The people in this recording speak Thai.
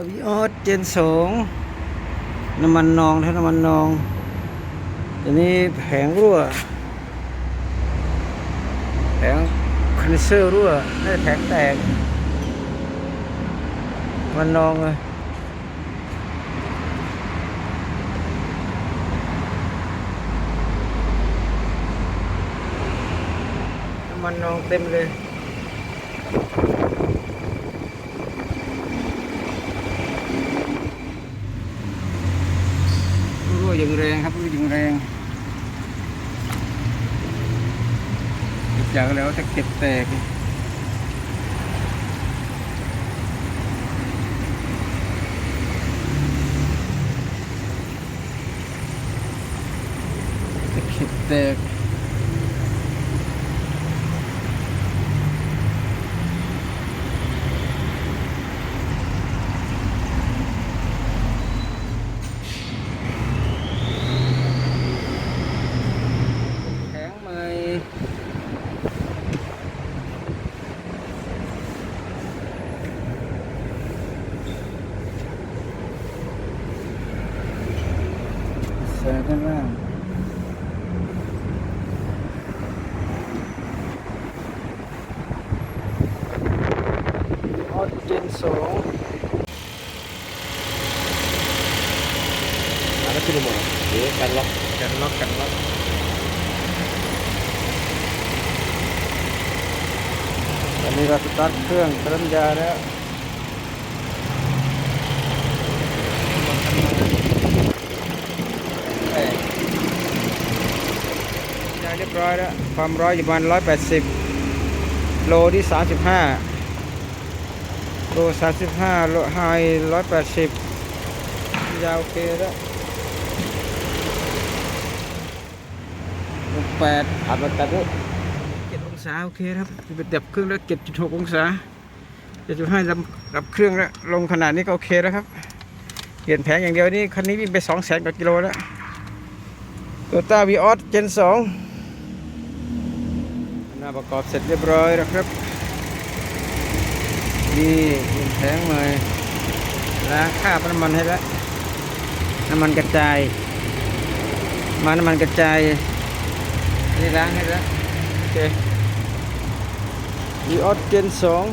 โตโยต้าวีออสเจนสองน้ำมันนองถ้าน้ำมันนองตัวนี้แผงรั่ว แผงคอนเซอร์รั่วน่าแผงแตก มันนองเลยน้ำมันนองเต็มเลย รั่วอ ยังแรงครับรั่วอย่งแรงจากแล้วจะเก็บแตกจะเก็บแตกแข็งใหม่ ใส่ด้านล่างออสเจนสองแล้วก็ขึ้นหมดหรือการล็อกกันล็อกกันล็อกตอนนี้เราสตาร์ทเครื่องเติมยาแล้วเอ้ย ยาเรียบร้อยแล้ว ความร้อยอยู่ประมาณร้อยแปดสิบโลที่สามสิบห้าโลสามสิบห้าโลไฮร้อยแปดสิบยาโอเคแล้วแปดอัดมันตัดด้วยเจ็ดองศาโอเคครับเป็นดับเครื่องแล้วเจ็ดจุดหกองศาเจ็ดจุดห้าดับดับเครื่องแล้วลงขนาดนี้ก็โอเคแล้วครับเปลี่ยนแผงอย่างเดียวนี่คันนี้วิ่งไปสองแสนกว่ากิโลแล้วโตต้าวีออสเจนสองหน้า ประกอบเสร็จเรียบร้อยแล้วครับ นี่เปลี่ยนแทงเลยล้างคราบน้ำมันให้แล้วน้ำมันกระจาย มาน้ำมันกระจายนี่ล้างให้แล้วโอเควีออสเจนสอง